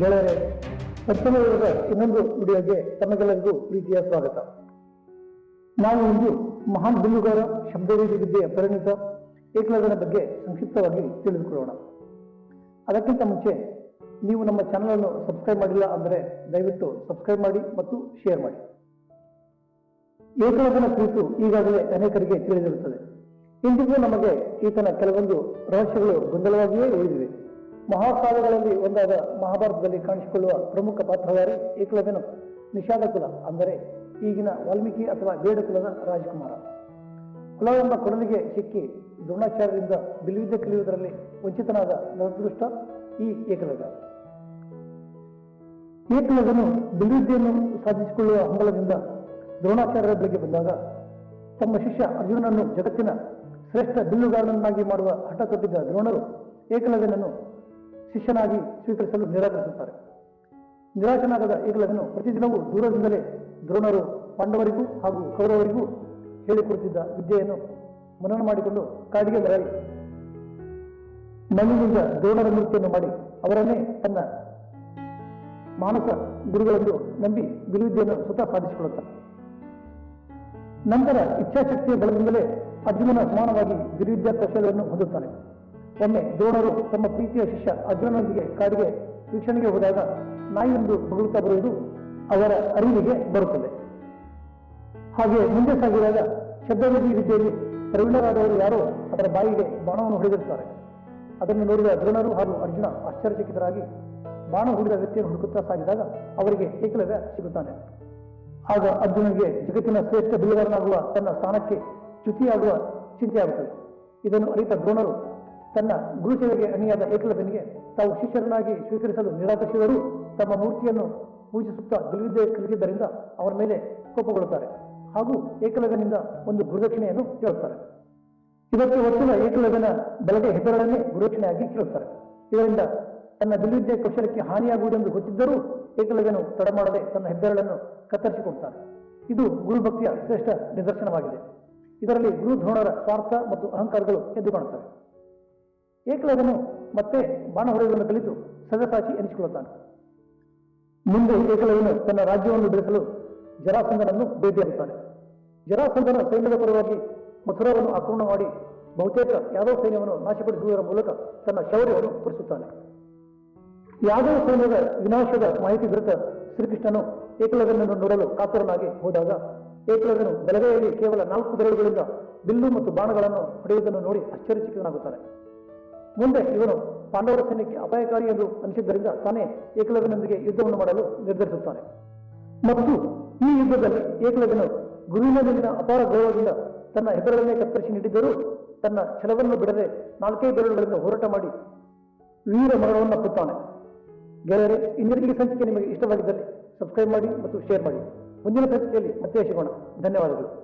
ಗೆಳೆಯರೆ ಪಂಚಮಯುಗದ ಇನ್ನೊಂದು ವಿಡಿಯೋಗೆ ತಮಗೆಲ್ಲರಿಗೂ ಪ್ರೀತಿಯ ಸ್ವಾಗತ. ನಾವು ಇಂದು ಮಹಾನ್ ಬಿಲ್ಲುಗಾರ ಶಬ್ದವೇದಿ ವಿದ್ಯೆಯ ಪರಿಣಿತ, ಏಕಲವ್ಯನ ಬಗ್ಗೆ ಸಂಕ್ಷಿಪ್ತವಾಗಿ ತಿಳಿದುಕೊಳ್ಳೋಣ. ಅದಕ್ಕಿಂತ ಮುಂಚೆ, ನೀವು ನಮ್ಮ ಚಾನಲ್ ಅನ್ನು ಸಬ್ಸ್ಕ್ರೈಬ್ ಮಾಡಿಲ್ಲ ಅಂದರೆ ದಯವಿಟ್ಟು ಸಬ್ಸ್ಕ್ರೈಬ್ ಮಾಡಿ ಮತ್ತು ಶೇರ್ ಮಾಡಿ. ಏಕಲವ್ಯನ ಕುರಿತು ಈಗಾಗಲೇ ಅನೇಕರಿಗೆ ತಿಳಿದಿರುತ್ತದೆ. ಇಂದಿಗೂ ನಮಗೆ ಈತನ ಕೆಲವೊಂದು ರಹಸ್ಯಗಳು ಗೊಂದಲವಾಗಿಯೇ ಉಳಿದಿವೆ. ಮಹಾಕಾವ್ಯಗಳಲ್ಲಿ ಒಂದಾದ ಮಹಾಭಾರತದಲ್ಲಿ ಕಾಣಿಸಿಕೊಳ್ಳುವ ಪ್ರಮುಖ ಪಾತ್ರಧಾರಿ ಏಕಲವ್ಯನು ನಿಷಾದ ಕುಲ, ಅಂದರೆ ಈಗಿನ ವಾಲ್ಮೀಕಿ ಅಥವಾ ಬೇಡ ಕುಲದ ರಾಜಕುಮಾರ. ಕುಲವೆಂಬ ಕೊಡಲಿಗೆ ಸಿಕ್ಕಿ ದ್ರೋಣಾಚಾರ್ಯರಿಂದ ಬಿಲ್ವಿದ್ಯೆ ಕಲಿಯುವುದರಲ್ಲಿ ವಂಚಿತನಾದ ನರದೃಷ್ಟ ಈ ಏಕಲವ್ಯ. ಏಕಲವ್ಯನು ಬಿಲ್ವಿದ್ಯೆಯನ್ನು ಸಾಧಿಸಿಕೊಳ್ಳುವ ಹಂಬಲದಿಂದ ದ್ರೋಣಾಚಾರ್ಯರ ಬಳಿಗೆ ಬಂದಾಗ ತಮ್ಮ ಶಿಷ್ಯ ಅರ್ಜುನನನ್ನು ಜಗತ್ತಿನ ಶ್ರೇಷ್ಠ ಬಿಲ್ಲುಗಾರನನ್ನಾಗಿ ಮಾಡುವ ಹಠ ತೊಟ್ಟಿದ್ದ ದ್ರೋಣರು ಏಕಲವ್ಯನನ್ನು ಶಿಷ್ಯನಾಗಿ ಸ್ವೀಕರಿಸಲು ನಿರಾಕರಿಸುತ್ತಾರೆ. ನಿರಾಶನಾಗದ ಏಕಲವ್ಯನು ಪ್ರತಿದಿನವೂ ದೂರದಿಂದಲೇ ದ್ರೋಣರು ಪಾಂಡವರಿಗೂ ಹಾಗೂ ಕೌರವರಿಗೂ ಹೇಳಿಕೊಡುತ್ತಿದ್ದ ವಿದ್ಯೆಯನ್ನು ಮನನ ಮಾಡಿಕೊಂಡು ಕಾಡಿಗೆ ಬರಲಿ. ಮಣ್ಣಿನಿಂದ ದ್ರೋಣರ ಮೂರ್ತಿಯನ್ನು ಮಾಡಿ ಅವರನ್ನೇ ತನ್ನ ಮಾನಸ ಗುರುಗಳೆಂದು ನಂಬಿ ಬಿರುವಿದ್ಯೆಯನ್ನು ಸ್ವತಃ ಸಾಧಿಸಿಕೊಳ್ಳುತ್ತಾನೆ ನಂತರ ಇಚ್ಛಾಶಕ್ತಿಯ ಬಲದಿಂದಲೇ ಅರ್ಜುನನ ಸಮಾನವಾಗಿ ಬಿರುವಿದ್ಯಾ ಕೌಶಲ್ಯವನ್ನು ಹೊಂದುತ್ತಾನೆ. ಒಮ್ಮೆ ದ್ರೋಣರು ತಮ್ಮ ಪ್ರೀತಿಯ ಶಿಷ್ಯ ಅರ್ಜುನನೊಂದಿಗೆ ಕಾಡಿಗೆ ವೀಕ್ಷಣೆಗೆ ಹೋದಾಗ ನಾಯಿಯೊಂದು ಬಗಳುತ್ತಾ ಬರುವುದು ಅವರ ಅರಿವಿಗೆ ಬರುತ್ತದೆ. ಹಾಗೆ ಮುಂದೆ ಸಾಗಿದಾಗ ಶಬ್ದವೇದಿ ವಿದ್ಯೆಯಲ್ಲಿ ಪ್ರವೀಣರಾದವರು ಯಾರೋ ಅದರ ಬಾಯಿಗೆ ಬಾಣವನ್ನು ಹೊಡೆದಿರುತ್ತಾರೆ. ಅದನ್ನು ನೋಡಿದ ದ್ರೋಣರು ಹಾಗೂ ಅರ್ಜುನ ಆಶ್ಚರ್ಯಚಕಿತರಾಗಿ ಬಾಣ ಹುಡಿದ ವ್ಯಕ್ತಿಯನ್ನು ಹುಡುಕುತ್ತಾ ಸಾಗಿದಾಗ ಅವರಿಗೆ ಏಕಲವ್ಯ ಸಿಗುತ್ತಾನೆ. ಆಗ ಅರ್ಜುನನಿಗೆ ಜಗತ್ತಿನ ಶ್ರೇಷ್ಠ ಬಿಲ್ಲುಗಾರನಾಗುವ ತನ್ನ ಸ್ಥಾನಕ್ಕೆ ಚ್ಯುತಿಯಾಗುವ ಚಿಂತೆಯಾಗುತ್ತದೆ. ಇದನ್ನು ಅರಿತ ದ್ರೋಣರು ತನ್ನ ಗುರುಸೇವೆಗೆ ಅಣಿಯಾದ ಏಕಲವ್ಯನಿಗೆ ತಾವು ಶಿಷ್ಯರನ್ನಾಗಿ ಸ್ವೀಕರಿಸಲು ನಿರಾಕರಿಸಿದರೂ ತಮ್ಮ ಮೂರ್ತಿಯನ್ನು ಪೂಜಿಸುತ್ತಾ ಗೆಲುವಿದ್ದೆ ಕಲಿತಿದ್ದರಿಂದ ಅವರ ಮೇಲೆ ಕೋಪಗೊಳ್ಳುತ್ತಾರೆ. ಹಾಗೂ ಏಕಲವ್ಯನಿಂದ ಒಂದು ಗುರುದಕ್ಷಿಣೆಯನ್ನು ಕೇಳುತ್ತಾರೆ. ಇದಕ್ಕೆ ವರ್ಷದ ಏಕಲವ್ಯನ ಬಲಗೆ ಹೆಸರನ್ನೇ ಗುರುದಕ್ಷಿಣೆಯಾಗಿ ಕೇಳುತ್ತಾರೆ. ಇದರಿಂದ ತನ್ನ ಬಿಲ್ವಿದ್ಯೆ ಕೌಶಲಕ್ಕೆ ಹಾನಿಯಾಗುವುದೆಂದು ಗೊತ್ತಿದ್ದರೂ ಏಕಲವ್ಯನು ತಡ ಮಾಡದೆ ತನ್ನ ಹೆಬ್ಬೆರಳನ್ನು ಕತ್ತರಿಸಿಕೊಡ್ತಾನೆ ಇದು ಗುರುಭಕ್ತಿಯ ಶ್ರೇಷ್ಠ ನಿದರ್ಶನವಾಗಿದೆ. ಇದರಲ್ಲಿ ಗುರು ದ್ರೋಣರ ಸ್ವಾರ್ಥ ಮತ್ತು ಅಹಂಕಾರಗಳು ಎದ್ದು ಕಾಣುತ್ತವೆ ಏಕಲವ್ಯನು ಮತ್ತೆ ಬಾಣ ಹೊಡೆಯುವುದನ್ನು ಕಲಿತು ಸದಸಾಚಿ ಎನಿಸಿಕೊಳ್ಳುತ್ತಾನೆ. ಮುಂದೆ ಏಕಲವ್ಯನು ತನ್ನ ರಾಜ್ಯವನ್ನು ಬೆಳೆಸಲು ಜರಾಸಂಧನನ್ನು ಭೇಟಿಯಾಗುತ್ತಾನೆ. ಜರಾಸಂಧನ ಸೈನ್ಯದ ಪರವಾಗಿ ಮಥುರಾವನ್ನು ಆಕ್ರಮಣ ಮಾಡಿ ಬಹುತೇಕ ಯಾದವ ಸೈನ್ಯವನ್ನು ನಾಶಪಡಿಸುವುದರ ಮೂಲಕ ತನ್ನ ಶೌರ್ಯವನ್ನು ತೋರಿಸುತ್ತಾನೆ. ಯಾದವ ಸೈನ್ಯದ ವಿನಾಶದ ಮಾಹಿತಿ ದೊರೆತ ಶ್ರೀಕೃಷ್ಣನು ಏಕಲವ್ಯನನ್ನು ನೋಡಲು ಕಾತರನಾಗಿ ಹೋದಾಗ ಏಕಲವ್ಯನು ಬೆಳಗೆಯಲ್ಲಿ ಕೇವಲ ನಾಲ್ಕು ಬೆರಳುಗಳಿಂದ ಬಿಲ್ಲು ಮತ್ತು ಬಾಣಗಳನ್ನು ಹೊಡೆಯುವುದನ್ನು ನೋಡಿ ಆಶ್ಚರ್ಯಚಕಿತನಾಗುತ್ತಾನೆ. ಮುಂದೆ ಇವನು ಪಾಂಡವರ ಸೈನ್ಯಕ್ಕೆ ಅಪಾಯಕಾರಿ ಎಂದು ಅನಿಸಿದ್ದರಿಂದ ತಾನೇ ಏಕಲವ್ಯನೊಂದಿಗೆ ಯುದ್ಧವನ್ನು ಮಾಡಲು ನಿರ್ಧರಿಸುತ್ತಾನೆ. ಮತ್ತು ಈ ಯುದ್ಧದಲ್ಲಿ ಏಕಲವ್ಯನು ಗುರುವಿನ ಮೇಲಿನ ಅಪಾರ ಗೌರವದಿಂದ ತನ್ನ ಹೆಬ್ಬೆರಳನ್ನೇ ಕತ್ತರಿಸಿ ನೀಡಿದ್ದರೂ ತನ್ನ ಛಲವನ್ನು ಬಿಡದೆ ನಾಲ್ಕೇ ಬೆರಳುಗಳಿಂದ ಹೋರಾಟ ಮಾಡಿ ವೀರ ಮರಣವನ್ನು ಅಪ್ಪುತ್ತಾನೆ ಗೆಳೆಯರೆ ಇಂದಿನ ಸಂಚಿಕೆ ನಿಮಗೆ ಇಷ್ಟವಾಗಿದ್ದಲ್ಲಿ ಸಬ್ಸ್ಕ್ರೈಬ್ ಮಾಡಿ ಮತ್ತು ಶೇರ್ ಮಾಡಿ. ಮುಂದಿನ ಸಂಚಿಕೆಯಲ್ಲಿ ಮತ್ತೆ ಸಿಗೋಣ ಧನ್ಯವಾದಗಳು.